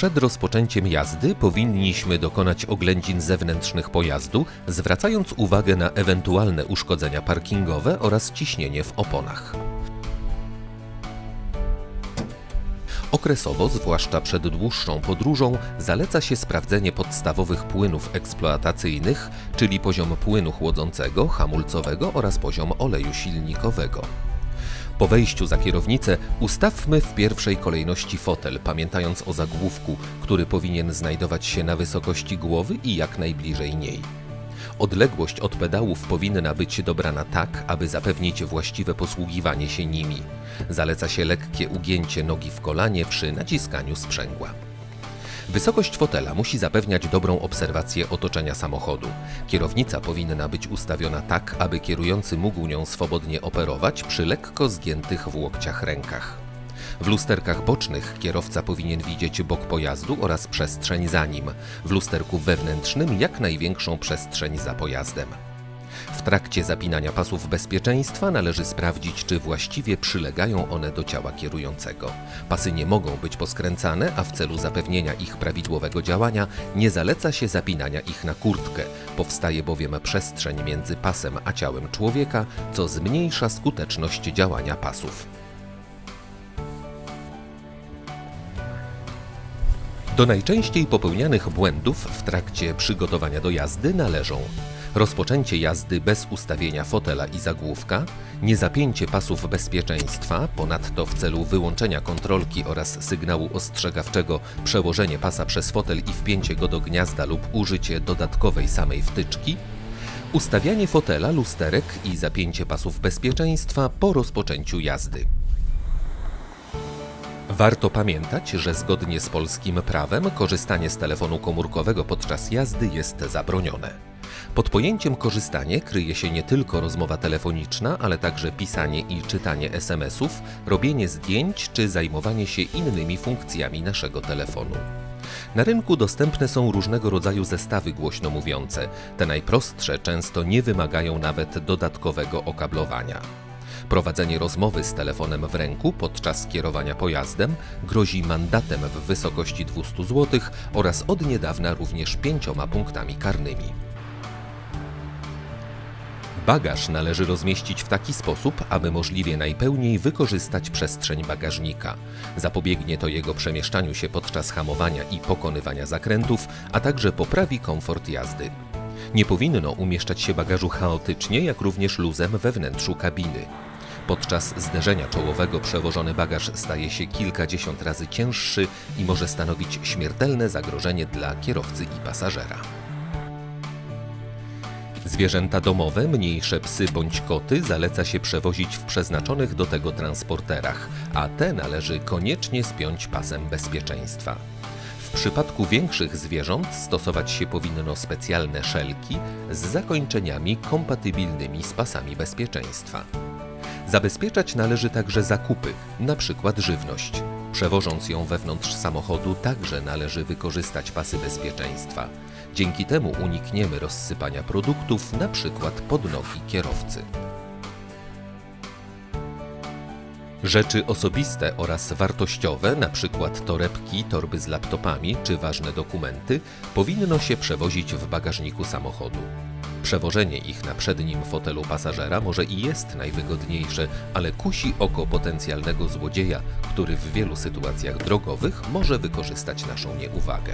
Przed rozpoczęciem jazdy powinniśmy dokonać oględzin zewnętrznych pojazdu, zwracając uwagę na ewentualne uszkodzenia parkingowe oraz ciśnienie w oponach. Okresowo, zwłaszcza przed dłuższą podróżą, zaleca się sprawdzenie podstawowych płynów eksploatacyjnych, czyli poziom płynu chłodzącego, hamulcowego oraz poziom oleju silnikowego. Po wejściu za kierownicę ustawmy w pierwszej kolejności fotel, pamiętając o zagłówku, który powinien znajdować się na wysokości głowy i jak najbliżej niej. Odległość od pedałów powinna być dobrana tak, aby zapewnić właściwe posługiwanie się nimi. Zaleca się lekkie ugięcie nogi w kolanie przy naciskaniu sprzęgła. Wysokość fotela musi zapewniać dobrą obserwację otoczenia samochodu. Kierownica powinna być ustawiona tak, aby kierujący mógł nią swobodnie operować przy lekko zgiętych w łokciach rękach. W lusterkach bocznych kierowca powinien widzieć bok pojazdu oraz przestrzeń za nim, w lusterku wewnętrznym jak największą przestrzeń za pojazdem. W trakcie zapinania pasów bezpieczeństwa należy sprawdzić, czy właściwie przylegają one do ciała kierującego. Pasy nie mogą być poskręcane, a w celu zapewnienia ich prawidłowego działania nie zaleca się zapinania ich na kurtkę. Powstaje bowiem przestrzeń między pasem a ciałem człowieka, co zmniejsza skuteczność działania pasów. Do najczęściej popełnianych błędów w trakcie przygotowania do jazdy należą rozpoczęcie jazdy bez ustawienia fotela i zagłówka, niezapięcie pasów bezpieczeństwa, ponadto w celu wyłączenia kontrolki oraz sygnału ostrzegawczego przełożenie pasa przez fotel i wpięcie go do gniazda lub użycie dodatkowej samej wtyczki, ustawianie fotela, lusterek i zapięcie pasów bezpieczeństwa po rozpoczęciu jazdy. Warto pamiętać, że zgodnie z polskim prawem korzystanie z telefonu komórkowego podczas jazdy jest zabronione. Pod pojęciem korzystanie kryje się nie tylko rozmowa telefoniczna, ale także pisanie i czytanie SMS-ów, robienie zdjęć czy zajmowanie się innymi funkcjami naszego telefonu. Na rynku dostępne są różnego rodzaju zestawy głośno mówiące. Te najprostsze często nie wymagają nawet dodatkowego okablowania. Prowadzenie rozmowy z telefonem w ręku podczas kierowania pojazdem grozi mandatem w wysokości 200 zł oraz od niedawna również pięcioma punktami karnymi. Bagaż należy rozmieścić w taki sposób, aby możliwie najpełniej wykorzystać przestrzeń bagażnika. Zapobiegnie to jego przemieszczaniu się podczas hamowania i pokonywania zakrętów, a także poprawi komfort jazdy. Nie powinno umieszczać się bagażu chaotycznie, jak również luzem we wnętrzu kabiny. Podczas zderzenia czołowego przewożony bagaż staje się kilkadziesiąt razy cięższy i może stanowić śmiertelne zagrożenie dla kierowcy i pasażera. Zwierzęta domowe, mniejsze psy bądź koty zaleca się przewozić w przeznaczonych do tego transporterach, a te należy koniecznie spiąć pasem bezpieczeństwa. W przypadku większych zwierząt stosować się powinno specjalne szelki z zakończeniami kompatybilnymi z pasami bezpieczeństwa. Zabezpieczać należy także zakupy, np. żywność. Przewożąc ją wewnątrz samochodu także należy wykorzystać pasy bezpieczeństwa. Dzięki temu unikniemy rozsypania produktów, np. pod nogi kierowcy. Rzeczy osobiste oraz wartościowe, np. torebki, torby z laptopami czy ważne dokumenty, powinno się przewozić w bagażniku samochodu. Przewożenie ich na przednim fotelu pasażera może i jest najwygodniejsze, ale kusi oko potencjalnego złodzieja, który w wielu sytuacjach drogowych może wykorzystać naszą nieuwagę.